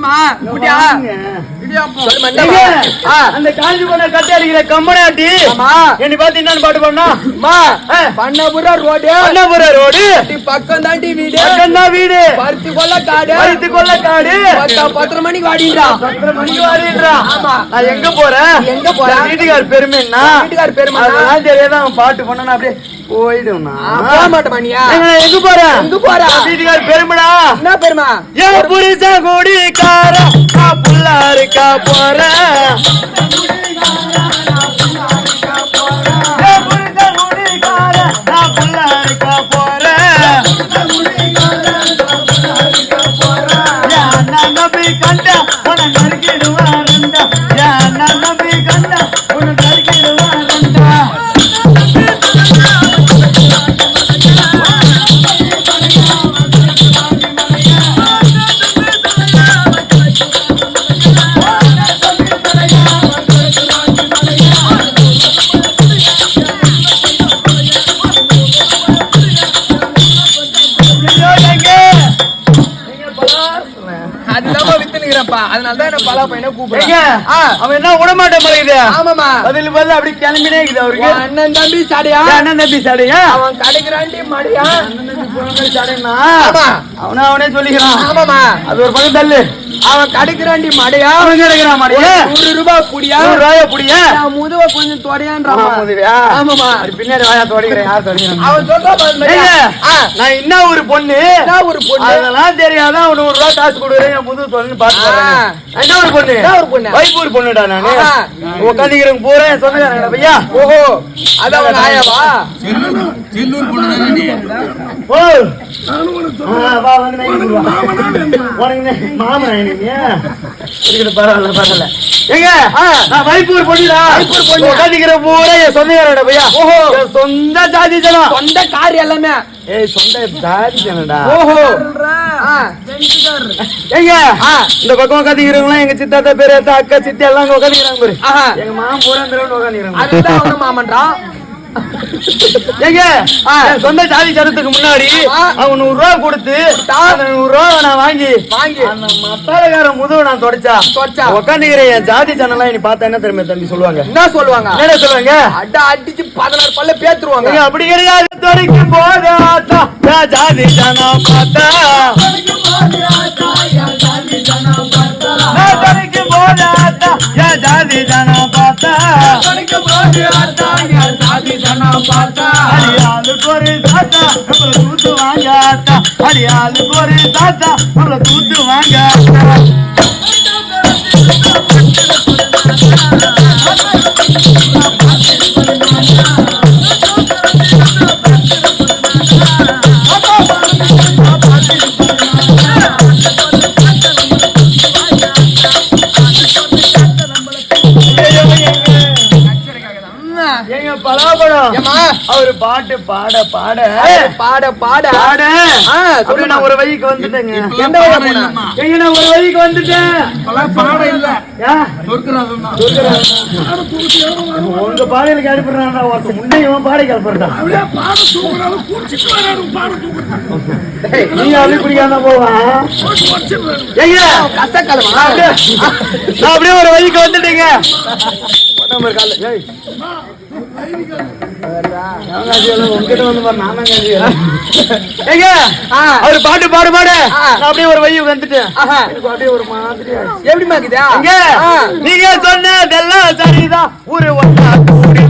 சொல்லுமா குட்டியா? அந்த காஞ்சி போன கட்டி அடிக்கிற கம்பனாட்டி என்னை பார்த்து என்னன்னு பாட்டு பண்ணா அம்மா பண்ணபுர ரோடு. அண்ணாபுர ரோடு. பக்கம் தாண்டி வீடு. பக்கம்தான் வீடு. பருத்தி கொள்ள காடு. பருத்தி கொள்ள காடு. பத்தா பத்தரை மணிக்கு வாடின்றா. பத்தரை மணிக்கு. ஆமா. நான் எங்க போறேன்? நீ எங்க போற? வீட்டுக்கார் பெருமைன்னா வீட்டுக்கார் பெருமைன்னா? அதெல்லாம் தெரியாத? அவன் பாட்டு பண்ணா அப்படியே போயிடும் போக மாட்டேமா நீயா ஏங்க, நான் எங்க போறேன் எங்க போற? வீட்டுக்கார் பெருமைடா. என்ன பெருமா? என் புரிச குடிக்கார புள்ளாருக்கா போறேன். அதுதான் வித்துனுக்கிறப்பா அதனால தான் என்ன பலா பையனை கூப்பிடுறேன் அவன் என்ன விடமாட்ட போறது ஆமாமா பதில் பதில் அப்படி கிளம்பினே இருக்குது அவருக்கு. அண்ணன் தம்பி சடையா? அண்ணன் தம்பி சாடையா? அவன் கடைக்கிறாண்டி மடியா? அண்ணன் தம்பி அவனா அவனே சொல்லிக்கிறான். ஆமாமா அது ஒரு பக்கம் தள்ளு. அவன் கடைக்கிறாண்டி மடையா? அவன் கிடைக்கிறான் மாடியே? நூறு ரூபாய் புடியா? ரூபாய புடிய? நான் முதுவ கொஞ்சம் தொடையான்றான் உதவியா ஆமாமா அது பின்னாடி வாயா தொடக்கிறேன் யார் தொடக்கிறேன்? அவன் சொல்றா பாரு ஏங்க, ஆ, நான் என்ன ஒரு பொண்ணு? என்ன ஒரு பொண்ணு? அதெல்லாம் தெரியாத அவன் நூறு ரூபாய் காசு கொடுக்குறேன் என் முதுகு தொழில்னு பாத்து ஆ. நான் என்ன ஒரு பொண்ணு? என்ன ஒரு பொண்ணு? வைப்பூர் பொண்ணுடா நானு. உட்காந்துக்கிறேன் பூரா என் சொந்தக்காரங்க பையா? ஓஹோ. அதான் அவன் ஆயாவா? ஓ. ஆ, வா, வந்து. உனக்கு மாமனா பரவாயில்ல பரவாயில்ல. ஏங்க நான் வைப்பூர் பொண்ணுடா வைப்பூர் பொண்ணு. உட்காந்துக்கிற பூரா என் சொந்தக்காரோட பையா ஓஹோ. சொந்த ஜாதி ஜனம். சொந்த கார் எல்லாமே. ஏய் சொந்த ஜாதி ஜனடா ஓஹோ. ஆ. இந்த பக்கம் உட்காந்துக்கிறவங்களாம் எங்க சித்தாத்தா பெரியத்தா அக்கா சித்தி எல்லாம் உட்காந்துக்கிறாங்க பாரு. எங்க மாமன் பூரா உட்காந்துக்கிறாங்க அதுதான் மாமன்றான் ஏங்க சொந்த ஜாதி ஜனத்துக்கு முன்னாடி. அவன் நூறு ரூபா கொடுத்து நூறு ரூபா நான் வாங்கி வாங்கி. அந்த மத்தாலக்கார முதுகு நான் தொடச்சா. தொடச்சா. உட்காந்துக்கிற என் ஜாதி ஜனெல்லாம் இனி பார்த்தா என்ன தெரியுமா தம்பி சொல்லுவாங்க? என்ன சொல்லுவாங்க? என்ன சொல்லுவாங்க? அட அடிச்சு பதினாறு பல்ல பேத்துருவாங்க. அப்படி கிடையாது. தொடைக்கும் போது ஆத்தா என் ஜாதி ஜனம் பார்த்தா. நான் தொடைக்கும் போது ஆத்தா என் ஜாதி ஜனம் பார்த்தா. அடியாளுக்கு ஒரு தாத்தா நம்மள தூத்து வாங்க ஆத்தா அடியாளுக்கு ஒரு தாத்தா நம்மள தூத்து வாங்க ஆத்தா அவரு பாட்டு பாட பாட. பாட பாட. பாட. ஆ, அப்படியே நான் ஒரு வழிக்கு வந்துட்டேங்க. எந்த எங்க நான் ஒரு வழிக்கு வந்துட்டேன்? உங்க பாடையில அனுப்பிடுறான் ஒருத்தன். முன்னே இவன் பாடை கிளப்புறான் நீ அப்படி போவான் எங்க நான் அப்படியே ஒரு வழிக்கு வந்துட்டேங்க. உடம்பு ஏய். உங்ககிட்ட வந்து பாரு ஏங்க ஆ. அவர் பாட்டு பாடு பாடு. நான் அப்படியே ஒரு வழி வந்துட்டேன் அப்படியே ஒரு மாதிரி இருக்குதா எங்க? ஆ. நீங்க சொன்னதெல்லாம் சரிதான். ஒரு கூடி